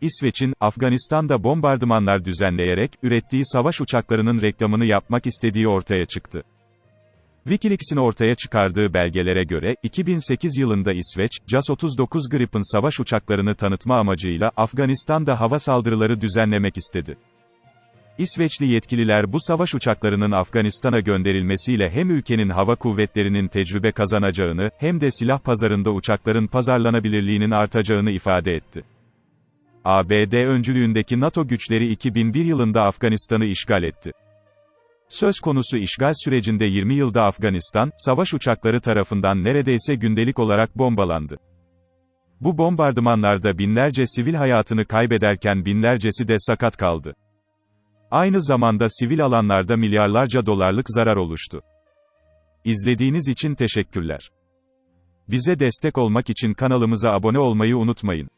İsveç'in, Afganistan'da bombardımanlar düzenleyerek, ürettiği savaş uçaklarının reklamını yapmak istediği ortaya çıktı. Wikileaks'in ortaya çıkardığı belgelere göre, 2008 yılında İsveç, JAS-39 Gripen savaş uçaklarını tanıtma amacıyla, Afganistan'da hava saldırıları düzenlemek istedi. İsveçli yetkililer bu savaş uçaklarının Afganistan'a gönderilmesiyle hem ülkenin hava kuvvetlerinin tecrübe kazanacağını, hem de silah pazarında uçakların pazarlanabilirliğinin artacağını ifade etti. ABD öncülüğündeki NATO güçleri 2001 yılında Afganistan'ı işgal etti. Söz konusu işgal sürecinde 20 yılda Afganistan, savaş uçakları tarafından neredeyse gündelik olarak bombalandı. Bu bombardımanlarda binlerce sivil hayatını kaybederken binlercesi de sakat kaldı. Aynı zamanda sivil alanlarda milyarlarca dolarlık zarar oluştu. İzlediğiniz için teşekkürler. Bize destek olmak için kanalımıza abone olmayı unutmayın.